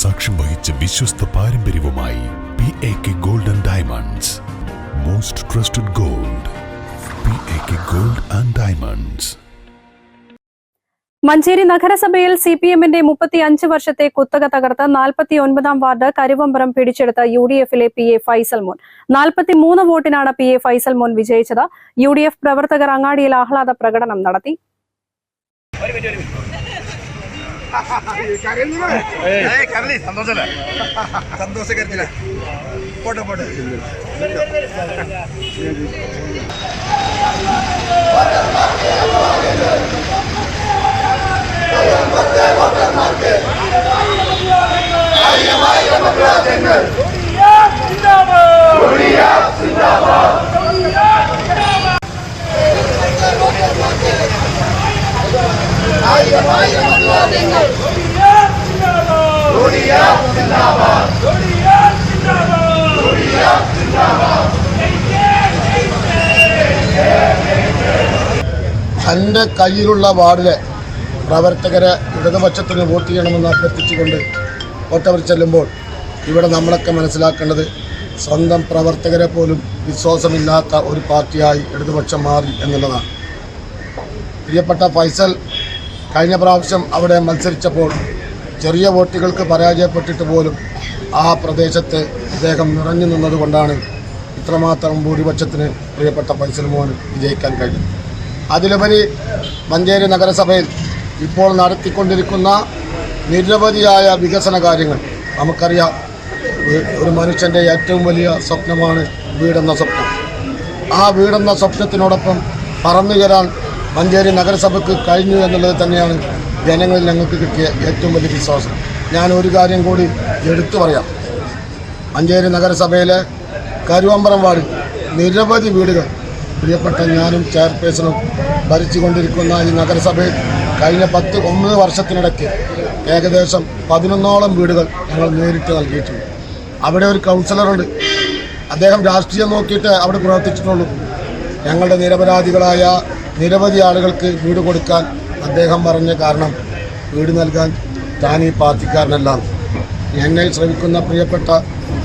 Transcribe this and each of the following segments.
സാക്ഷ്യം വഹിച്ച വിശ്വസ്ത പാരമ്പര്യവുമായി P A K gold and diamonds most trusted gold P A K gold and diamonds Manjeri നഗരസഭയിൽ C P എമ്മിന്റെ മുപ്പത്തി അഞ്ച് വർഷത്തെ കുത്തക തകർത്ത് നാൽപ്പത്തി ഒൻപതാം വാർഡ് കരുവമ്പറം പിടിച്ചെടുത്ത യു ഡി എഫിലെ പി എ ഫൈസൽ മോൻ നാൽപ്പത്തി മൂന്ന് വോട്ടിനാണ് പി എ ഫൈസൽ മോൻ വിജയിച്ചത്. യു ഡി എഫ് പ്രവർത്തകർ അങ്ങാടിയിൽ ആഹ്ലാദ പ്രകടനം നടത്തി. കരളി സന്തോഷല്ലേ? സന്തോഷകരത്തില്ല പോട്ടെ പോട്ടെ. തന്റെ കയ്യിലുള്ള വാർഡിലെ പ്രവർത്തകരെ ഇടതുപക്ഷത്തിന് വോട്ട് ചെയ്യണമെന്ന് അഭ്യർത്ഥിച്ചുകൊണ്ട് വോട്ടവർ ചെല്ലുമ്പോൾ ഇവിടെ നമ്മളൊക്കെ മനസ്സിലാക്കേണ്ടത് സ്വന്തം പ്രവർത്തകരെ പോലും വിശ്വാസമില്ലാത്ത ഒരു പാർട്ടിയായി ഇടതുപക്ഷം മാറി എന്നുള്ളതാണ്. പ്രിയപ്പെട്ട ഫൈസൽ കഴിഞ്ഞ പ്രാവശ്യം അവിടെ മത്സരിച്ചപ്പോൾ ചെറിയ വോട്ടുകൾക്ക് പരാജയപ്പെട്ടിട്ട് പോലും ആ പ്രദേശത്ത് അദ്ദേഹം നിറഞ്ഞു നിന്നതുകൊണ്ടാണ് ഇത്രമാത്രം ഭൂരിപക്ഷത്തിന് പ്രിയപ്പെട്ട പൈസൽ മോഹൻ വിജയിക്കാൻ കഴിഞ്ഞത്. അതിലുപരി മഞ്ചേരി നഗരസഭയിൽ ഇപ്പോൾ നടത്തിക്കൊണ്ടിരിക്കുന്ന നിരവധിയായ വികസന കാര്യങ്ങൾ. നമുക്കറിയാം ഒരു മനുഷ്യന്റെ ഏറ്റവും വലിയ സ്വപ്നമാണ് വീടെന്ന സ്വപ്നം. ആ വീടെന്ന സ്വപ്നത്തിനോടൊപ്പം പറന്നു ചേരാൻ മഞ്ചേരി നഗരസഭയ്ക്ക് കഴിഞ്ഞു എന്നുള്ളത് തന്നെയാണ് ജനങ്ങളിൽ ഞങ്ങൾക്ക് കിട്ടിയ ഏറ്റവും വലിയ വിശ്വാസം. ഞാൻ ഒരു കാര്യം കൂടി എടുത്തു പറയാം. മഞ്ചേരി നഗരസഭയിലെ കരുവമ്പറം വാർഡിൽ നിരവധി വീടുകൾ പ്രിയപ്പെട്ട ഞാനും ചെയർപേഴ്സണും ഭരിച്ചുകൊണ്ടിരിക്കുന്ന ഈ നഗരസഭയിൽ കഴിഞ്ഞ പത്ത് ഒമ്പത് വർഷത്തിനിടയ്ക്ക് ഏകദേശം പതിനൊന്നോളം വീടുകൾ ഞങ്ങൾ നേരിട്ട് നൽകിയിട്ടുണ്ട്. അവിടെ ഒരു കൗൺസിലറുണ്ട്. അദ്ദേഹം രാഷ്ട്രീയം നോക്കിയിട്ട് അവിടെ പ്രവർത്തിച്ചിട്ടുള്ളൂ. ഞങ്ങളുടെ നിരപരാധികളായ നിരവധി ആളുകൾക്ക് വീട് കൊടുക്കാൻ അദ്ദേഹം പറഞ്ഞ കാരണം വീട് നൽകാൻ താൻ ഈ പാർട്ടിക്കാരനല്ല. എന്നെ ശ്രമിക്കുന്ന പ്രിയപ്പെട്ട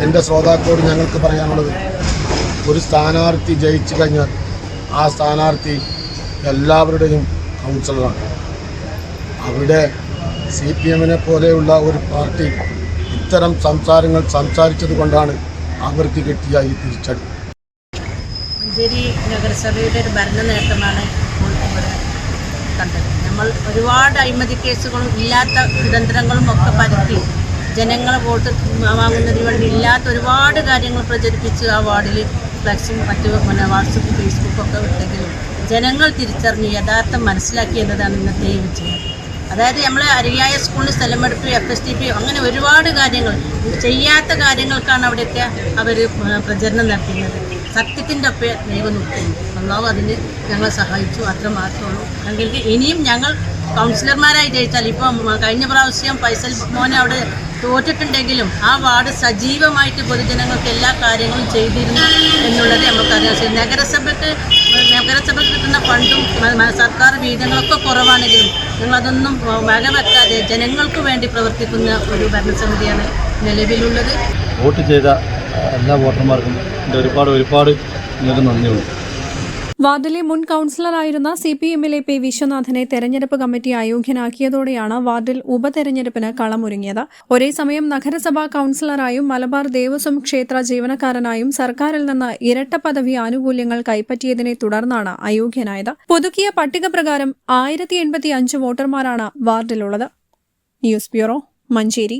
എന്റെ ശ്രോതാക്കളോട് ഞങ്ങൾക്ക് പറയാനുള്ളത് ഒരു സ്ഥാനാർത്ഥി ജയിച്ചു കഴിഞ്ഞാൽ ആ സ്ഥാനാർത്ഥി എല്ലാവരുടെയും കൗൺസിലറാണ്. അവിടെ സി പി എമ്മിനെ പോലെയുള്ള ഒരു പാർട്ടി ഇത്തരം സംസാരങ്ങൾ സംസാരിച്ചത് കൊണ്ടാണ് അവർക്ക് കിട്ടിയ ഈ തിരിച്ചടി. മഞ്ചേരി നഗരസഭയുടെ ഒരു ഭരണ നേട്ടമാണ് കണ്ടത്. നമ്മൾ ഒരുപാട് അഴിമതി കേസുകളും ഇല്ലാത്ത കുതന്ത്രങ്ങളും ഒക്കെ പരത്തി ജനങ്ങളെ വോട്ട് വാങ്ങുന്നതിന് വേണ്ടി ഇല്ലാത്ത ഒരുപാട് കാര്യങ്ങൾ പ്രചരിപ്പിച്ച് ആ വാർഡിൽ ഫ്ലക്സും മറ്റു പിന്നെ വാട്സപ്പ് ഫേസ്ബുക്കും ഒക്കെ വിട്ടെങ്കിലും ജനങ്ങൾ തിരിച്ചറിഞ്ഞ് യഥാർത്ഥം മനസ്സിലാക്കി എന്നതാണ് ഇന്നത്തെ ഈ വിജയം. അതായത് നമ്മൾ അരിയായ സ്കൂളിൽ സ്ഥലമെടുപ്പ് എഫ് എസ് ടി പി അങ്ങനെ ഒരുപാട് കാര്യങ്ങൾ ചെയ്യാത്ത കാര്യങ്ങൾക്കാണ് അവിടെയൊക്കെ അവർ പ്രചരണം നടത്തുന്നത്. സത്യത്തിന്റെ ഒപ്പം ദൈവം നിൽക്കുന്നു. അള്ളാഹു അതിന് ഞങ്ങളെ സഹായിച്ചു. അത്ര മാത്രമുള്ളൂ അല്ലെങ്കിൽ ഇനിയും ഞങ്ങൾ കൗൺസിലർമാരായി ജയിച്ചാൽ ഇപ്പം കഴിഞ്ഞ പ്രാവശ്യം പൈസൽ മോനെ അവിടെ തോറ്റിട്ടുണ്ടെങ്കിലും ആ വാർഡ് സജീവമായിട്ട് പൊതുജനങ്ങൾക്ക് എല്ലാ കാര്യങ്ങളും ചെയ്തിരുന്നു എന്നുള്ളത് നമുക്കറിയാം നഗരസഭയ്ക്ക് നഗരസഭയ്ക്ക് കിട്ടുന്ന ഫണ്ടും സർക്കാർ വീതങ്ങളൊക്കെ കുറവാണെങ്കിലും ഞങ്ങളതൊന്നും വകവെക്കാതെ ജനങ്ങൾക്ക് വേണ്ടി പ്രവർത്തിക്കുന്ന ഒരു ഭരണസമിതിയാണ് നിലവിലുള്ളത്. വോട്ട് ചെയ്ത എല്ലാ വോട്ടർമാർക്കും എന്റെ ഒരുപാട് ഒരുപാട് വാർഡിലെ മുൻ കൌൺസിലറായിരുന്ന സി പി എമ്മിലെ പി വിശ്വനാഥനെ തെരഞ്ഞെടുപ്പ് കമ്മിറ്റി അയോഗ്യനാക്കിയതോടെയാണ് വാർഡിൽ ഉപതെരഞ്ഞെടുപ്പിന് കളമൊരുങ്ങിയത്. ഒരേ സമയം നഗരസഭാ കൌൺസിലറായും മലബാർ ദേവസ്വം ക്ഷേത്ര ജീവനക്കാരനായും സർക്കാരിൽ നിന്ന് ഇരട്ട പദവി ആനുകൂല്യങ്ങൾ കൈപ്പറ്റിയതിനെ തുടർന്നാണ് അയോഗ്യനായത്. പുതുക്കിയ പട്ടിക പ്രകാരം ആയിരത്തി വോട്ടർമാരാണ് വാർഡിലുള്ളത്. News bureau Manjeri.